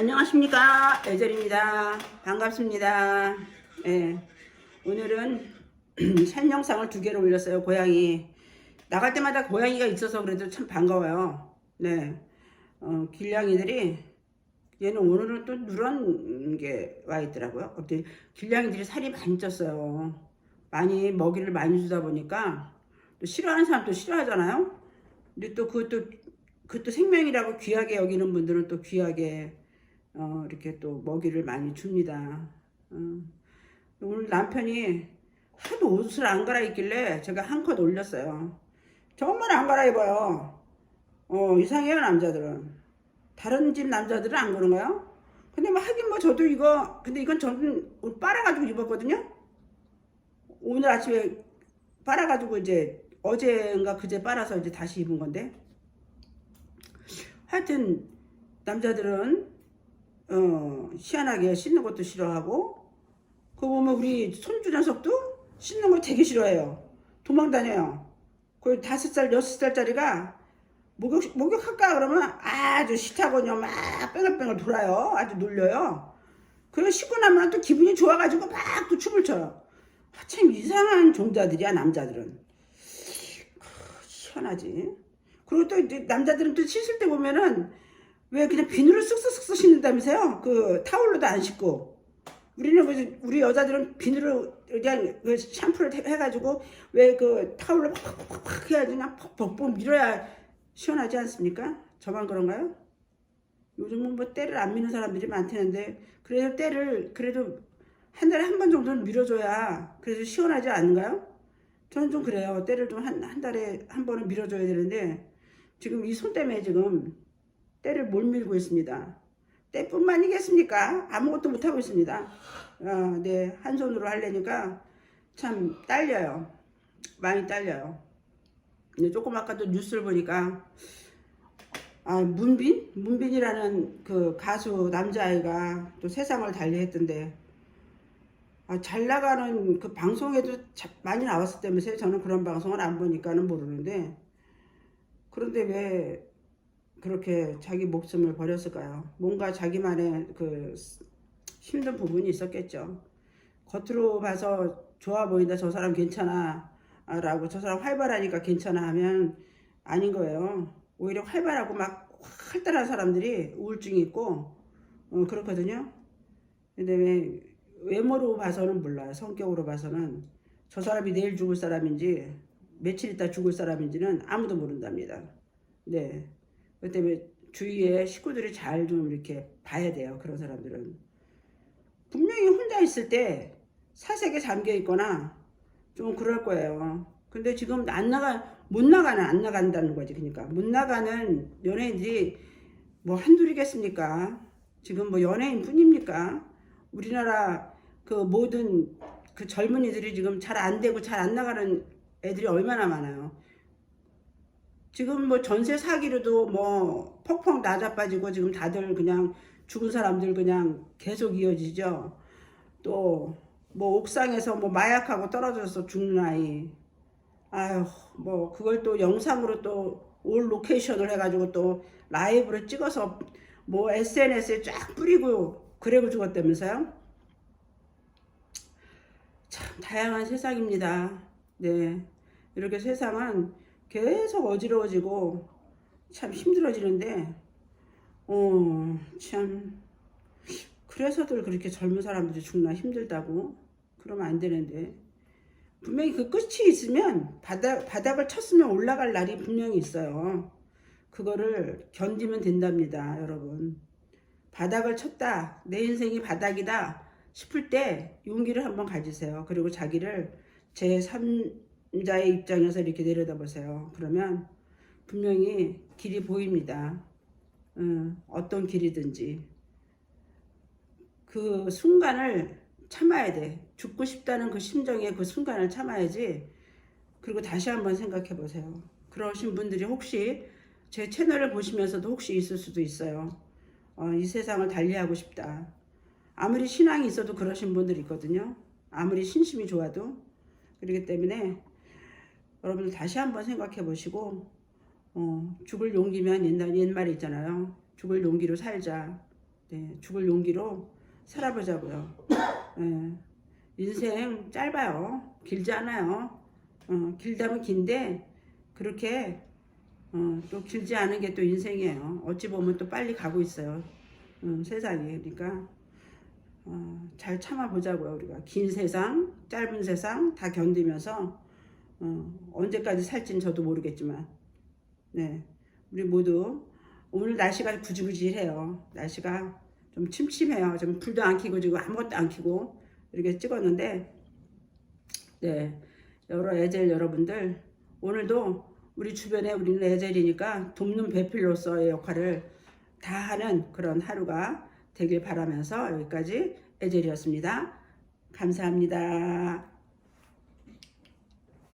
안녕하십니까. 애절입니다. 반갑습니다. 예, 오늘은 산 영상을 두 개를 올렸어요 고양이. 나갈 때마다 고양이가 있어서 그래도 참 반가워요. 네. 어, 길냥이들이 얘는 오늘은 또 누런 게 와 있더라고요. 어때? 길냥이들이 살이 많이 쪘어요. 많이 먹이를 많이 주다 보니까 또 싫어하는 사람도 싫어하잖아요. 근데 또 그것도 그것도 생명이라고 귀하게 여기는 분들은 또 귀하게 어, 이렇게 또 먹이를 많이 줍니다. 어. 오늘 남편이 하도 옷을 안 갈아입길래 제가 한 컷 올렸어요. 정말 안 갈아입어요. 어, 이상해요, 남자들은. 다른 집 남자들은 안 그런가요? 근데 뭐 하긴 뭐 저도 이거, 근데 이건 저는 옷 빨아가지고 입었거든요? 오늘 아침에 빨아가지고 이제 어제인가 그제 빨아서 이제 다시 입은 건데. 하여튼, 남자들은 어, 희한하게 씻는 것도 싫어하고, 그거 보면 우리 손주 녀석도 씻는 거 되게 싫어해요. 도망 다녀요. 그 다섯 살, 여섯 살짜리가 목욕, 목욕할까 그러면 아주 싫다고요. 막 뺑글뺑글 돌아요. 아주 놀려요. 그리고 씻고 나면 또 기분이 좋아가지고 막 또 춤을 춰요. 아, 참 이상한 종자들이야, 남자들은. 크, 희한하지. 그리고 또 남자들은 또 씻을 때 보면은 왜 그냥 비누를 쓱쓱쓱쓱 씻는다면서요? 그 타올로도 안 씻고. 우리는 그 우리 여자들은 비누를 그냥 그 샴푸를 해- 해가지고 왜 그 타올로 팍팍팍 해야지 그냥 퍽퍽퍽 밀어야 시원하지 않습니까? 저만 그런가요? 요즘은 뭐 때를 안 미는 사람들이 많다는데 그래도 때를 그래도 한 달에 한 번 정도는 밀어줘야 그래도 시원하지 않은가요? 저는 좀 그래요. 때를 좀 한 한 달에 한 번은 밀어줘야 되는데 지금 이 손 때문에 지금 때를 못 밀고 있습니다. 때뿐만이겠습니까? 아무것도 못하고 있습니다. 어, 네, 한 손으로 하려니까 참 딸려요. 많이 딸려요. 근데 조금 아까도 뉴스를 보니까 아, 문빈? 문빈이라는 그 가수 남자아이가 또 세상을 달리했던데 아, 잘 나가는 그 방송에도 자- 많이 나왔었다면서요. 저는 그런 방송을 안 보니까는 모르는데 그런데 왜 그렇게 자기 목숨을 버렸을까요? 뭔가 자기만의 그 힘든 부분이 있었겠죠. 겉으로 봐서 좋아 보인다, 저 사람 괜찮아, 아, 라고 저 사람 활발하니까 괜찮아 하면 아닌 거예요. 오히려 활발하고 막 활달한 사람들이 우울증이 있고, 어, 그렇거든요. 근데 왜 외모로 봐서는 몰라요. 성격으로 봐서는 저 사람이 내일 죽을 사람인지 며칠 있다 죽을 사람인지는 아무도 모른답니다. 네. 그 때문에 주위에 식구들이 잘 좀 이렇게 봐야 돼요. 그런 사람들은. 분명히 혼자 있을 때 사색에 잠겨 있거나 좀 그럴 거예요. 근데 지금 안 나가, 못 나가는, 안 나간다는 거지. 그러니까. 못 나가는 연예인들이 뭐 한둘이겠습니까? 지금 뭐 연예인 뿐입니까? 우리나라 그 모든 그 젊은이들이 지금 잘 안 되고 잘 안 나가는 애들이 얼마나 많아요. 지금 뭐 전세 사기로도 뭐 펑펑 낮아빠지고 지금 다들 그냥 죽은 사람들 그냥 계속 이어지죠. 또 뭐 옥상에서 뭐 마약하고 떨어져서 죽는 아이. 아유 뭐 그걸 또 영상으로 또 올 로케이션을 해가지고 또 라이브로 찍어서 뭐 SNS에 쫙 뿌리고 그래고 죽었다면서요? 참 다양한 세상입니다. 네 이렇게 세상은 계속 어지러워지고 참 힘들어지는데 어 참 그래서들 그렇게 젊은 사람들이 죽나 힘들다고 그러면 안 되는데 분명히 그 끝이 있으면 바닥 바닥을 쳤으면 올라갈 날이 분명히 있어요. 그거를 견디면 된답니다, 여러분. 바닥을 쳤다, 내 인생이 바닥이다 싶을 때 용기를 한번 가지세요. 그리고 자기를 제3 자의 입장에서 이렇게 내려다보세요. 그러면 분명히 길이 보입니다. 음, 어떤 길이든지. 그 순간을 참아야 돼. 죽고 싶다는 그 심정의 그 순간을 참아야지. 그리고 다시 한번 생각해 보세요. 그러신 분들이 혹시 제 채널을 보시면서도 혹시 있을 수도 있어요. 어, 이 세상을 달리하고 싶다. 아무리 신앙이 있어도 그러신 분들이 있거든요. 아무리 신심이 좋아도. 그렇기 때문에 여러분들 다시 한번 생각해 보시고, 어, 죽을 용기면 옛날, 옛말에 있잖아요. 죽을 용기로 살자. 네, 죽을 용기로 살아보자고요. 예, 인생 짧아요. 길지 않아요. 어, 길다면 긴데 그렇게 어, 또 길지 않은 게 또 인생이에요. 어찌 보면 또 빨리 가고 있어요. 음, 세상이 그러니까 어, 잘 참아보자고요. 우리가 긴 세상, 짧은 세상 다 견디면서 어, 언제까지 살지는 저도 모르겠지만 네 우리 모두 오늘 날씨가 구질구질해요. 날씨가 좀 침침해요. 좀 불도 안 켜고 지금 아무것도 안 켜고 이렇게 찍었는데 네 여러 에젤 여러분들 오늘도 우리 주변에 우리는 에젤이니까 돕는 배필로서의 역할을 다 하는 그런 하루가 되길 바라면서 여기까지 에젤이었습니다. 감사합니다.